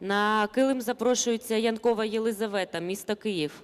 На килим запрошується Янкова Єлизавета, місто Київ.